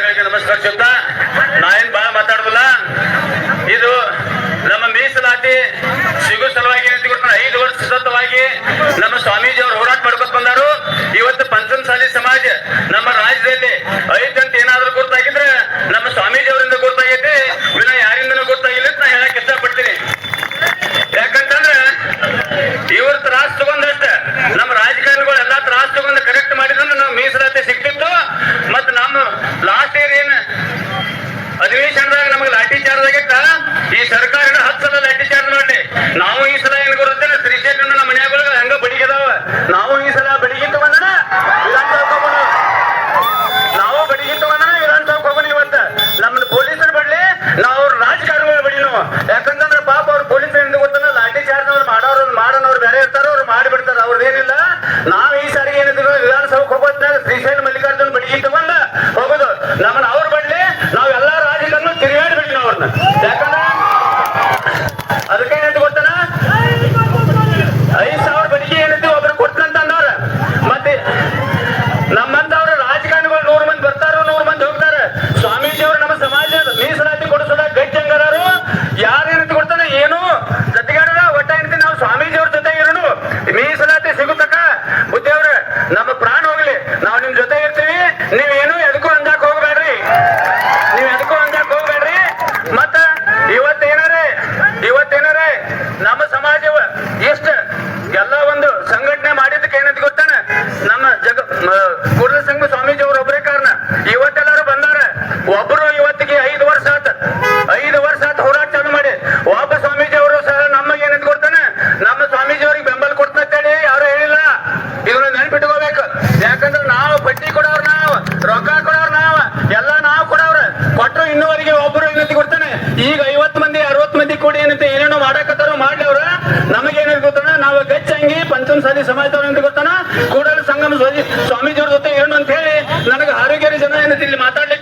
ಸರ್ಕಾರಗಳಿಗೆ ನಮಸ್ಕಾರ ಚುತ್ತಾ ನಾಯನ್ ಬಹಳ ಮಾತಾಡಬಲ್ಲ ಇದು ನಮ್ಮ ಮೀಸಲಾತಿ ಸಿಗು ಸಲುವಾಗಿ ಐದು ವರ್ಷ ಸತತವಾಗಿ ನಮ್ಮ ಸ್ವಾಮೀಜಿ ಗೊತ್ತಾಗೈತ? ಈ ಸರ್ಕಾರ ಹತ್ತಲ್ಲ ಸಲ ಲಾಠಿ ಚಾರ್ಜ್ ಮಾಡಿ. ನಾವು ಈ ಸಲ ಏನ್ ಕೊಡುತ್ತೇನೆ? ಶ್ರೀಶೈಲ ನಮ್ಮ ಮನೆಯಾಗ ಹೆಂಗ ಬಡಿಗಿದಾವ. ನಾವು ಈ ಸಲ ಬೆಳಿಗ್ಗೆ ತಗೊಂಡ ನಾವು ಬಡಿಗೆ ತಗೊಂಡ ಇರಾನ್ ಹೋಗೋಣ ಇವತ್ತ. ನಮ್ದು ಪೊಲೀಸರು ಬಡ್ಲಿ, ನಾವು ಅವ್ರ ರಾಜಕಾರಣಿಗಳು ಬಡಿ ನಾವು ಯಾಕಂತಂದ್ರೆ ಪಾಪ ಅವ್ರ ಪೊಲೀಸ್ ಎಂದು ಗೊತ್ತಲ್ಲ? ಲಾಠಿ ಚಾರ್ಜ್ ಅವ್ರು ಮಾಡೋರು ಮಾಡೋನವ್ರು ಬೇರೆ ಇರ್ತಾರ ಅವ್ರು ಮಾಡಿಬಿಡ್ತಾರ ಅವ್ರದ್ದೇನಿಲ್ಲ ನಾವ್ ಈ ಸಾರಿಗೆ ಏನಿದ್ರು ವಿಧಾನಸಭೆ ಹೋಗೋದ್ನಾಗ ಶ್ರೀಶೈಲ ಮಲ್ಲಿಕಾರ್ಜುನ್ ಬಡಿಗೆ ತಗೊಂಡ ಹೋಗೋದು. ನಮ್ಮನ್ನ ನಮ್ಮ ಪ್ರಾಣ ಹೋಗ್ಲಿ. ನಾವು ನಿಮ್ ಜೊತೆ ಇರ್ತೀವಿ. ನೀವೇನು ಎದಕ್ಕೂ ಅಂಜಾಕ್ ಹೋಗ್ಬೇಡ್ರಿ. ನೀವ್ ಎದಕ್ಕೂ ಅಂಜಾಕ್ ಹೋಗ್ಬೇಡ್ರಿ. ಮತ್ತ ಇವತ್ತೇನಾರೇ? ಇವತ್ತೇನಾರೇ? ನಮ್ಮ ಸಮಾಜವ ಎಷ್ಟ ಎಲ್ಲ ಒಂದು ಸಂಘಟನೆ ಮಾಡಿದ್ದಕ್ಕೆ ಏನಂತ ಗೊತ್ತಾನ? ನಮ್ಮ ಜಗ ಈಗ ಐವತ್ ಮಂದಿ ಅರವತ್ ಮಂದಿ ಕೂಡಿ ಏನಂತ ಏನೇನೋ ಮಾಡಾಕತ್ತಾರ ಮಾಡ್ಲವ್ರ. ನಮಗೆ ನಮಗೇನ ಗೊತ್ತಾನ ನಾವ್ ಗಚ್ಚಂಗಿ ಪಂಚಮ ಸಾಲಿ ಸಮಾಜದವ್ರ ಅಂತ ಗೊತ್ತಾನ ಕೂಡ ಸಂಗಮ ಸ್ವಾಮೀಜಿಯವ್ರ ಜೊತೆ ಏನು ಅಂತ ಹೇಳಿ, ನನಗ ಆರೋಗ್ಯರ ಜನ ಏನಂತ ಇಲ್ಲಿ ಮಾತಾಡ್ಲಿ